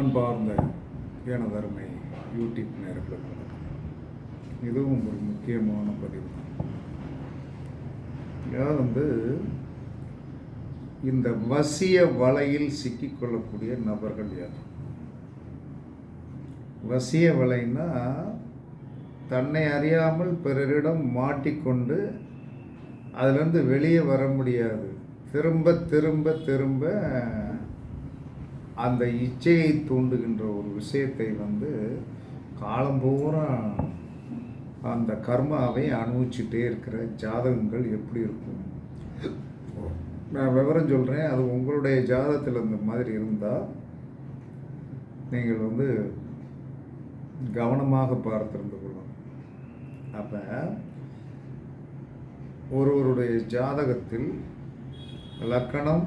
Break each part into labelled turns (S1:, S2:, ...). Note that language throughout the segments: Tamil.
S1: அன்பார்ந்த எனதருமை யூடியூப் நேர்களுக்கு வணக்கம். இதுவும் ஒரு முக்கியமான பதிவு. தான் வந்து இந்த வசிய வலையில் சிக்கிக்கொள்ளக்கூடிய நபர்கள் யார்? வசிய வலைன்னா தன்னை அறியாமல் பிறரிடம் மாட்டிக்கொண்டு அதிலிருந்து வெளியே வர முடியாது. திரும்ப திரும்ப திரும்ப அந்த இச்சையை தூண்டுகின்ற ஒரு விஷயத்தை வந்து காலம்பூரா அந்த கர்மாவை அனுபவிச்சுட்டே இருக்கிற ஜாதகங்கள் எப்படி இருக்கும்? நான் விவரம் சொல்கிறேன் அது உங்களுடைய ஜாதகத்தில் இந்த மாதிரி இருந்தால் நீங்கள் வந்து கவனமாக பார்த்திருந்து கொள்ளும் அப்போ ஒருவருடைய ஜாதகத்தில் லக்கணம்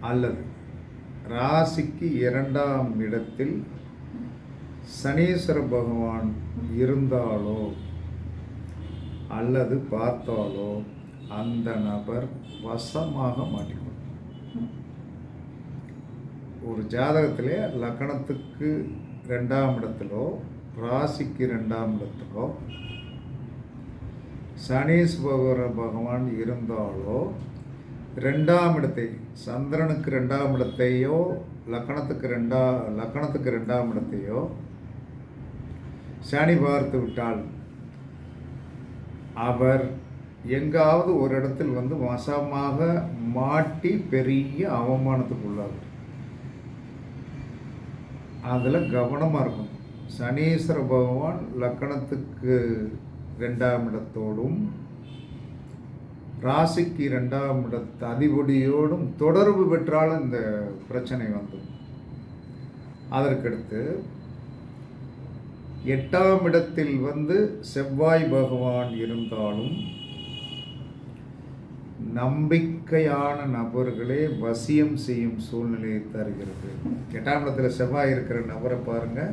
S1: அல்லது ராசிக்கு இரண்டாம் இடத்தில் சனீஸ்வர பகவான் இருந்தாலோ அல்லது பார்த்தாலோ அந்த நபர் வசமாக மாட்டிக்கொள்ளும் ஒரு ஜாதகத்திலே லக்கணத்துக்கு ரெண்டாம் இடத்திலோ ராசிக்கு ரெண்டாம் இடத்திலோ சனீஸ்வர பகவான் இருந்தாலோ ரெண்டாம் இடத்தை சந்திரனுக்கு ரெண்டாம் இடத்தையோ லக்கணத்துக்கு ரெண்டா லக்கணத்துக்கு ரெண்டாம் இடத்தையோ சனி பார்த்து விட்டால் அவர் எங்காவது ஒரு இடத்தில் வந்து வசமாக மாட்டி பெரிய அவமானத்துக்கு உள்ளார் அதில் கவனமாக இருக்கும் சனீஸ்வர பகவான் லக்கணத்துக்கு ரெண்டாம் இடத்தோடும் ராசிக்கு இரண்டாம் இடத்து அதிபதியோடும் தொடர்பு பெற்றால் இந்த பிரச்சனை வந்துடும் அதற்கடுத்து எட்டாம் இடத்தில் வந்து செவ்வாய் பகவான் இருந்தாலும் நம்பிக்கையான நபர்களே வசியம் செய்யும் சூழ்நிலையை தருகிறது. எட்டாம் இடத்துல செவ்வாய் இருக்கிற நபரை பாருங்க.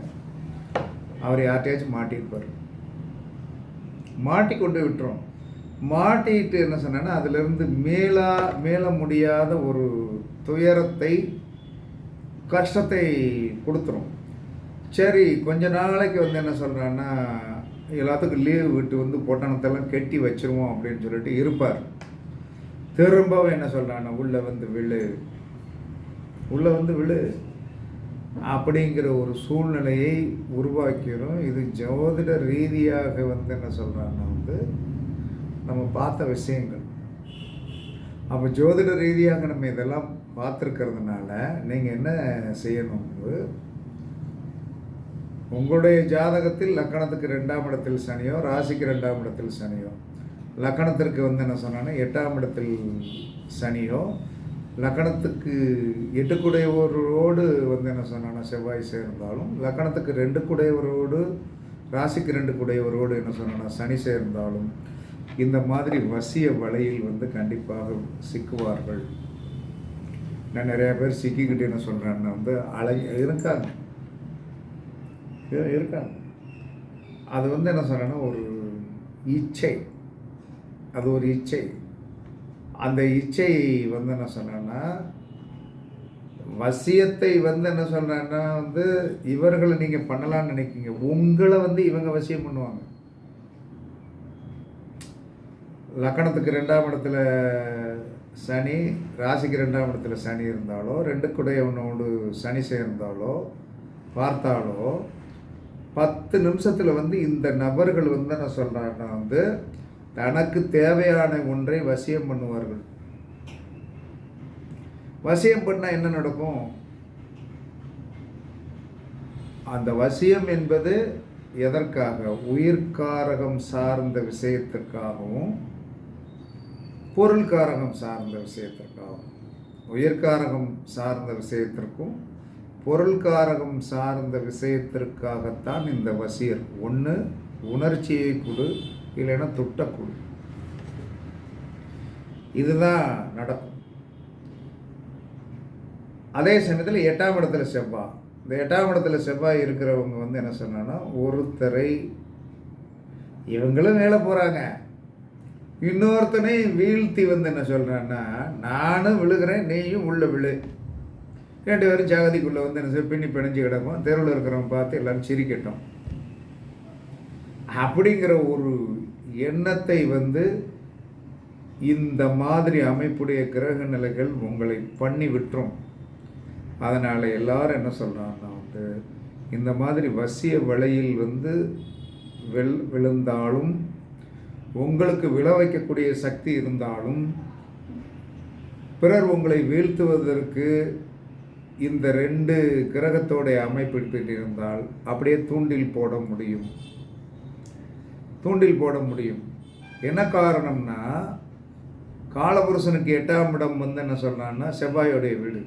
S1: அவர் யார்ட்டையாச்சும் மாட்டியிருப்பார். மாட்டிக்கொண்டு விட்டுரும். மாட்டிட்டு என்ன சொன்னேன்னா அதிலிருந்து மேலா மேல முடியாத ஒரு துயரத்தை கஷ்டத்தை கொடுத்துரும். சரி கொஞ்ச நாளைக்கு வந்து என்ன சொல்கிறான்னா எல்லாத்துக்கும் லீவு விட்டு வந்து பொட்டணத்தெல்லாம் கெட்டி வச்சிருவோம் அப்படின்னு சொல்லிட்டு இருப்பார். திரும்பவும் என்ன சொல்கிறான்னா உள்ளே வந்து விழு. உள்ளே வந்து விழு. அப்படிங்கிற ஒரு சூழ்நிலையை உருவாக்கிறோம் இது ஜோதிட ரீதியாக வந்து என்ன சொல்கிறான்னா வந்து நம்ம பார்த்த விஷயங்கள். அப்போ ஜோதிட ரீதியாக நம்ம இதெல்லாம் பார்த்துருக்கிறதுனால நீங்கள் என்ன செய்யணும்? உங்களுடைய ஜாதகத்தில் லக்கணத்துக்கு ரெண்டாம் இடத்தில் சனியோ ராசிக்கு ரெண்டாம் இடத்தில் சனியோ. லக்கணத்திற்கு வந்து என்ன சொன்னான்னா எட்டாம் இடத்தில் சனியோ லக்கணத்துக்கு எட்டுக்குடையவரோடு வந்து என்ன சொன்னாங்கன்னா செவ்வாய் சேர்ந்தாலும் லக்கணத்துக்கு ரெண்டு குடையவரோடு ராசிக்கு ரெண்டு குடையவரோடு என்ன சொன்னான்னா சனி சேர்ந்தாலும் இந்த மாதிரி வசிய வலையில் வந்து கண்டிப்பாக சிக்குவார்கள். நான் நிறையா பேர் சிக்கிக்கிட்டு என்ன சொல்கிறேன்னா வந்து அலை இருக்காங்க. இருக்காங்க. அது வந்து என்ன சொல்கிறேன்னா ஒரு இச்சை. அது ஒரு இச்சை. அந்த இச்சை வந்து என்ன சொன்னேன்னா வசியத்தை வந்து என்ன சொல்கிறேன்னா வந்து இவர்களை நீங்கள் பண்ணலான்னு நினைக்கிங்க உங்களை வந்து இவங்க வசியம் பண்ணுவாங்க. லக்கணத்துக்கு ரெண்டாம் இடத்துல சனி ராசிக்கு ரெண்டாம் இடத்துல சனி இருந்தாலோ ரெண்டு குடையவனோடு சனி சேர்ந்தாலோ பார்த்தாலோ பத்து நிமிஷத்தில் வந்து இந்த நபர்கள் வந்து நான் சொல்கிறேன்னா வந்து தனக்கு தேவையான ஒன்றை வசியம் பண்ணுவார்கள். வசியம் பண்ணால் என்ன நடக்கும்? அந்த வசியம் என்பது எதற்காக? உயிர்காரகம் சார்ந்த விஷயத்திற்காகவும் பொருள்காரகம் சார்ந்த விஷயத்திற்காகவும் உயிர்காரகம் சார்ந்த விஷயத்திற்கும் பொருள்காரகம் சார்ந்த விஷயத்திற்காகத்தான் இந்த வசியர். ஒன்று உணர்ச்சியை கொடு இல்லைன்னா துட்டக்குழு இதுதான் நடக்கும். அதே சமயத்தில் எட்டாம் இடத்துல செவ்வாய் இந்த எட்டாம் இடத்துல செவ்வாய் இருக்கிறவங்க வந்து என்ன சொன்னான்னா ஒருத்தரை இவங்களும் மேலே போகிறாங்க இன்னொருத்தனை வீழ்த்தி வந்து என்ன சொல்கிறான்னா நானும் விழுகிறேன் நீயும் உள்ள விழு. ரெண்டு பேரும் ஜாகதிக்குள்ளே வந்து என்ன செய்ய பின்னி பிணைஞ்சு கிடக்கும். தெருவில் இருக்கிறவங்க பார்த்து எல்லாரும் சிரிக்கட்டும். அப்படிங்கிற ஒரு எண்ணத்தை வந்து இந்த மாதிரி அமைப்புடைய கிரக நிலைகள் உங்களை பண்ணி விட்டுரும். அதனால் எல்லாரும் என்ன சொல்கிறாங்கன்னா வந்து இந்த மாதிரி வசிய வலையில் வந்து வெள் விழுந்தாலும் உங்களுக்கு விழ வைக்கக்கூடிய சக்தி இருந்தாலும் பிறர் உங்களை வீழ்த்துவதற்கு இந்த ரெண்டு கிரகத்தோடைய அமைப்பு இருந்தால் அப்படியே தூண்டில் போட முடியும். தூண்டில் போட முடியும். என்ன காரணம்னா காலபுருஷனுக்கு எட்டாம் இடம் வந்து என்ன சொல்கிறான்னா செவ்வாயோடைய வீடு.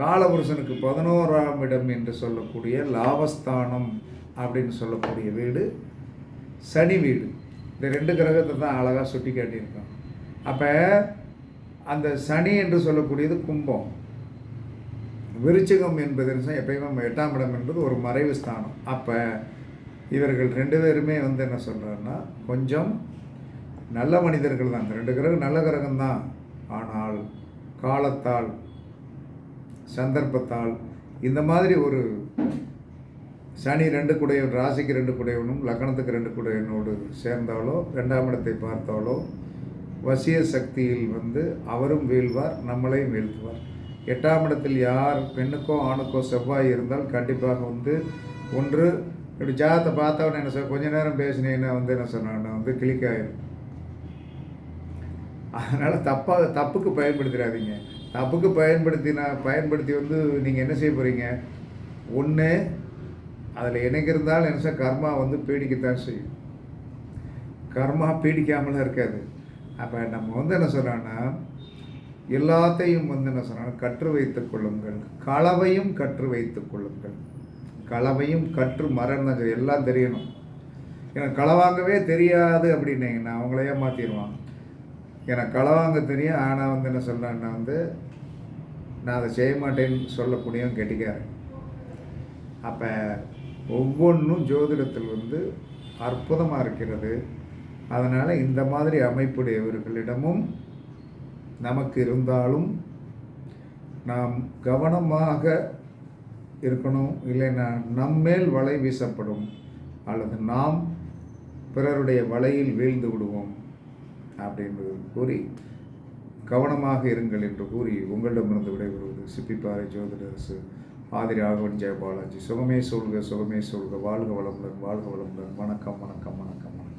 S1: காலபுருஷனுக்கு பதினோராம் இடம் என்று சொல்லக்கூடிய லாபஸ்தானம் அப்படின்னு சொல்லக்கூடிய வீடு சனி வீடு. இந்த ரெண்டு கிரகத்தை தான் அழகாக சுட்டி காட்டியிருக்கோம். அப்போ அந்த சனி என்று சொல்லக்கூடியது கும்பம். விருச்சிகம் என்பது எப்பயுமே எட்டாம் இடம் என்பது ஒரு மறைவு ஸ்தானம். அப்போ இவர்கள் ரெண்டு பேருமே வந்து என்ன சொல்கிறாருன்னா கொஞ்சம் நல்ல மனிதர்கள் தான். இந்த ரெண்டு கிரகம் நல்ல கிரகம்தான் ஆனால் காலத்தால் சந்தர்ப்பத்தால் இந்த மாதிரி ஒரு சனி ரெண்டு குடையவன் ராசிக்கு ரெண்டு குடையவனும் லக்னத்துக்கு ரெண்டு குடையவனோடு சேர்ந்தாலோ ரெண்டாம் இடத்தை பார்த்தாலோ வசிய சக்தியில் வந்து அவரும் வீழ்வார் நம்மளையும் வீழ்த்துவார். எட்டாம் இடத்தில் யார் பெண்ணுக்கோ ஆணுக்கோ செவ்வாய் இருந்தால் கண்டிப்பாக வந்து ஒன்று இப்படி ஜாதத்தை பார்த்தவன என்ன சொல் கொஞ்ச நேரம் பேசினேன்னா வந்து என்ன சொன்னான்னா வந்து கிளிக்காயிரும். அதனால் தப்பாக தப்புக்கு பயன்படுத்திடாதீங்க. தப்புக்கு பயன்படுத்தினா பயன்படுத்தி வந்து நீங்கள் என்ன செய்ய போகிறீங்க ஒன்று அதில் எனக்கு என்ன கர்மா வந்து பீடிக்கத்தான் செய்யும். கர்மா பீடிக்காமலாம் இருக்காது. அப்போ நம்ம வந்து என்ன சொல்கிறோன்னா எல்லாத்தையும் வந்து என்ன சொல்கிறாங்க கற்று வைத்துக் கொள்ளுங்கள். களவையும் கற்று வைத்துக் கொள்ளுங்கள். களவையும் கற்று மரம் தான் எல்லாம் தெரியணும். எனக்கு களவாங்கவே தெரியாது அப்படின்னீங்கன்னா அவங்களே ஏமாற்றிடுவான் எனக்கு களவாங்க தெரியும். ஆனால் வந்து என்ன சொல்கிறேன்னா வந்து நான் அதை செய்ய மாட்டேன்னு சொல்லக்கூடியவன் கெட்டிக்காரன். அப்போ ஒவ்வொன்றும் ஜோதிடத்தில் வந்து அற்புதமாக இருக்கிறது. அதனால் இந்த மாதிரி அமைப்புடையவர்களிடமும் நமக்கு இருந்தாலும் நாம் கவனமாக இருக்கணும். இல்லைன்னா நம்மேல் வலை வீசப்படும். அல்லது நாம் பிறருடைய வலையில் வீழ்ந்து விடுவோம் அப்படின்றது கூறி கவனமாக இருங்கள் என்று கூறி உங்களிடமிருந்து விடைபெறுவது சிப்பிப்பாறை ஜோதிடரசு ஆதிரி ராகவன் ஜெயபாலாஜி. சுகமே சொல்க சுகமே சொல்க வாழ்க வளமுடன் வாழ்க வளமுடன். வணக்கம் வணக்கம் வணக்கம் வணக்கம்.